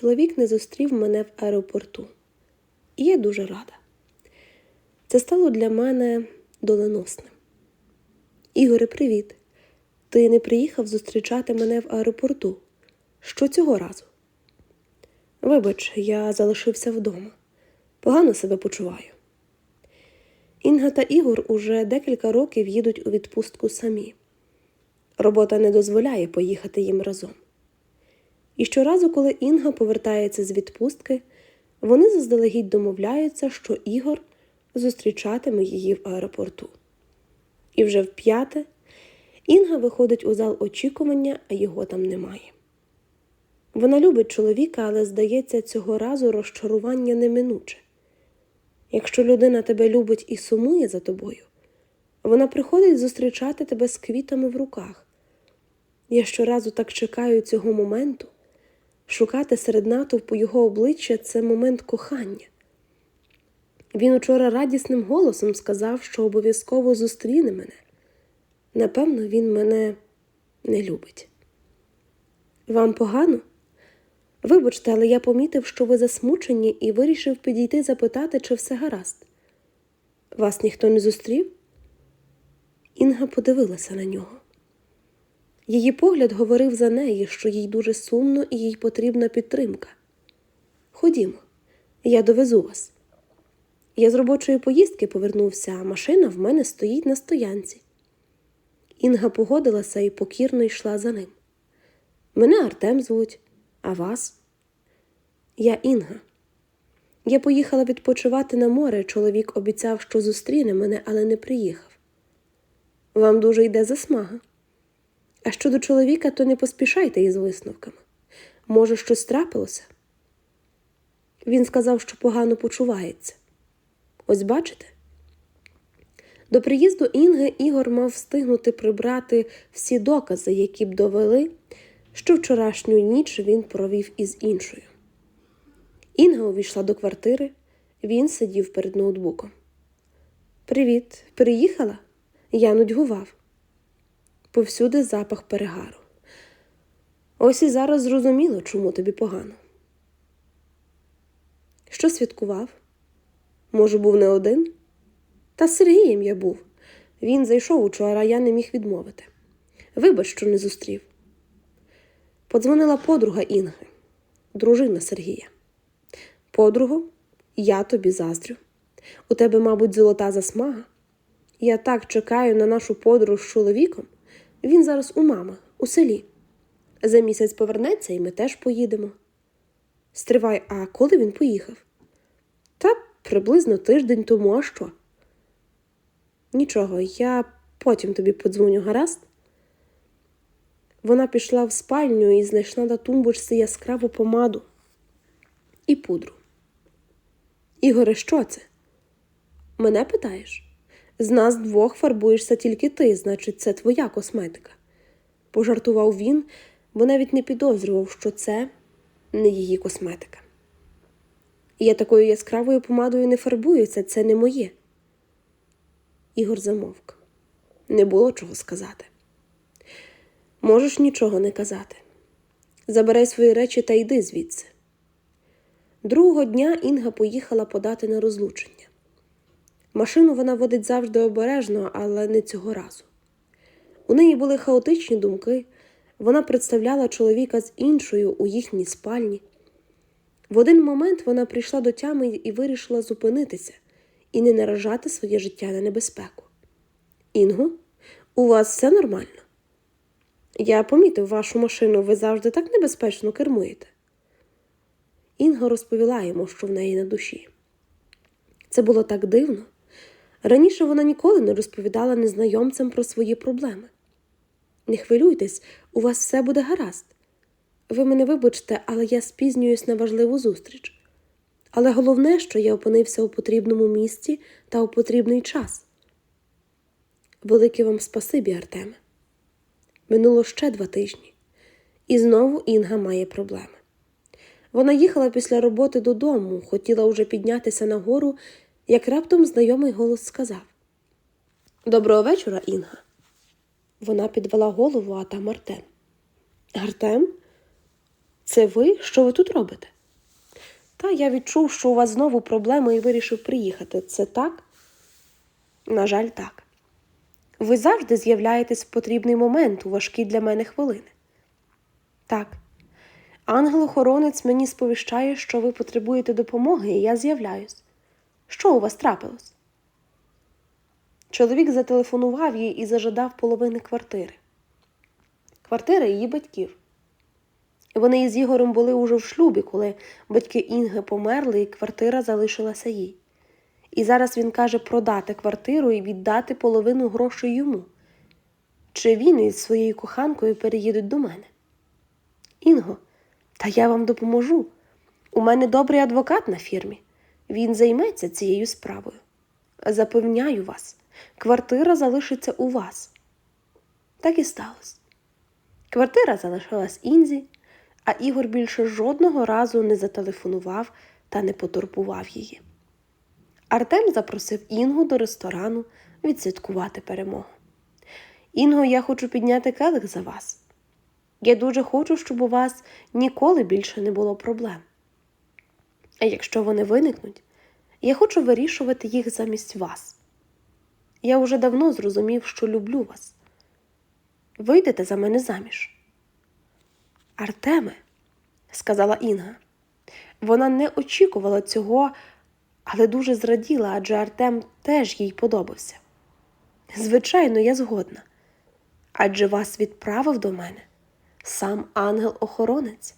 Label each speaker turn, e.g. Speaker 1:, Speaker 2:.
Speaker 1: чоловік не зустрів мене в аеропорту. І я дуже рада. Це стало для мене доленосним. Ігоре, привіт. Ти не приїхав зустрічати мене в аеропорту. Що цього разу? Вибач, я залишився вдома. Погано себе почуваю. Інга та Ігор уже декілька років їдуть у відпустку самі. Робота не дозволяє поїхати їм разом. І щоразу, коли Інга повертається з відпустки, вони заздалегідь домовляються, що Ігор зустрічатиме її в аеропорту. І вже вп'яте Інга виходить у зал очікування, а його там немає. Вона любить чоловіка, але, здається, цього разу розчарування неминуче. Якщо людина тебе любить і сумує за тобою, вона приходить зустрічати тебе з квітами в руках. Я щоразу так чекаю цього моменту. Шукати серед натовпу його обличчя це момент кохання. Він учора радісним голосом сказав, що обов'язково зустріне мене. Напевно, він мене не любить. Вам погано? Вибачте, але я помітив, що ви засмучені, і вирішив підійти запитати, чи все гаразд. Вас ніхто не зустрів? Інга подивилася на нього. Її погляд говорив за неї, що їй дуже сумно і їй потрібна підтримка. Ходімо, я довезу вас. Я з робочої поїздки повернувся, а машина в мене стоїть на стоянці. Інга погодилася і покірно йшла за ним. Мене Артем звуть, а вас? Я Інга. Я поїхала відпочивати на море. Чоловік обіцяв, що зустріне мене, але не приїхав. Вам дуже йде засмага. А щодо чоловіка, то не поспішайте із висновками. Може, щось трапилося? Він сказав, що погано почувається. Ось бачите? До приїзду Інги Ігор мав встигнути прибрати всі докази, які б довели, що вчорашню ніч він провів із іншою. Інга увійшла до квартири, він сидів перед ноутбуком. Привіт, приїхала? Я нудьгував. Повсюди запах перегару. Ось і зараз зрозуміло, чому тобі погано. Що святкував? Може, був не один? Та з Сергієм я був. Він зайшов учора, я не міг відмовити. Вибач, що не зустрів. Подзвонила подруга Інги, дружина Сергія. Подругу, я тобі заздрю. У тебе, мабуть, золота засмага. Я так чекаю на нашу подорож з чоловіком. Він зараз у мами, у селі. За місяць повернеться, і ми теж поїдемо. Стривай, а коли він поїхав? Та приблизно тиждень тому, а що? Нічого, я потім тобі подзвоню, гаразд? Вона пішла в спальню і знайшла на тумбочці яскраву помаду і пудру. Ігоре, що це? Мене питаєш? З нас двох фарбуєшся тільки ти, значить, це твоя косметика. Пожартував він, бо навіть не підозрював, що це не її косметика. Я такою яскравою помадою не фарбуюся, це не моє. Ігор замовк. Не було чого сказати. Можеш нічого не казати. Забирай свої речі та йди звідси. Другого дня Інга поїхала подати на розлучення. Машину вона водить завжди обережно, але не цього разу. У неї були хаотичні думки, вона представляла чоловіка з іншою у їхній спальні. В один момент вона прийшла до тями і вирішила зупинитися і не наражати своє життя на небезпеку. Інго, у вас все нормально? Я помітив вашу машину, ви завжди так небезпечно кермуєте. Інга розповіла йому, що в неї на душі. Це було так дивно. Раніше вона ніколи не розповідала незнайомцям про свої проблеми. Не хвилюйтесь, у вас все буде гаразд. Ви мене вибачте, але я спізнююсь на важливу зустріч. Але головне, що я опинився у потрібному місці та у потрібний час. Велике вам спасибі, Артеме. Минуло ще два тижні, і знову Інга має проблеми. Вона їхала після роботи додому, хотіла уже піднятися нагору, як раптом знайомий голос сказав Доброго вечора, Інга. Вона підвела голову, а там Артем. Артем? Це ви? Що ви тут робите? Та я відчув, що у вас знову проблеми і вирішив приїхати. Це так? На жаль, так. Ви завжди з'являєтесь в потрібний момент у важкі для мене хвилини. Так. Ангел-охоронець мені сповіщає, що ви потребуєте допомоги, і я з'являюсь. Що у вас трапилось? Чоловік зателефонував їй і зажадав половини квартири. Квартира її батьків. Вони із Ігорем були уже в шлюбі, коли батьки Інги померли, і квартира залишилася їй. І зараз він каже продати квартиру і віддати половину грошей йому. Чи він із своєю коханкою переїдуть до мене? Інго, та я вам допоможу. У мене добрий адвокат на фірмі. Він займеться цією справою. Запевняю вас, квартира залишиться у вас. Так і сталося. Квартира залишилась Інзі, а Ігор більше жодного разу не зателефонував та не потурбував її. Артем запросив Інгу до ресторану відсвяткувати перемогу. Інго, я хочу підняти келих за вас. Я дуже хочу, щоб у вас ніколи більше не було проблем. А якщо вони виникнуть, я хочу вирішувати їх замість вас. Я уже давно зрозумів, що люблю вас. Вийдете за мене заміж. Артеме, сказала Інга. Вона не очікувала цього, але дуже зраділа, адже Артем теж їй подобався. Звичайно, я згодна. Адже вас відправив до мене сам ангел-охоронець.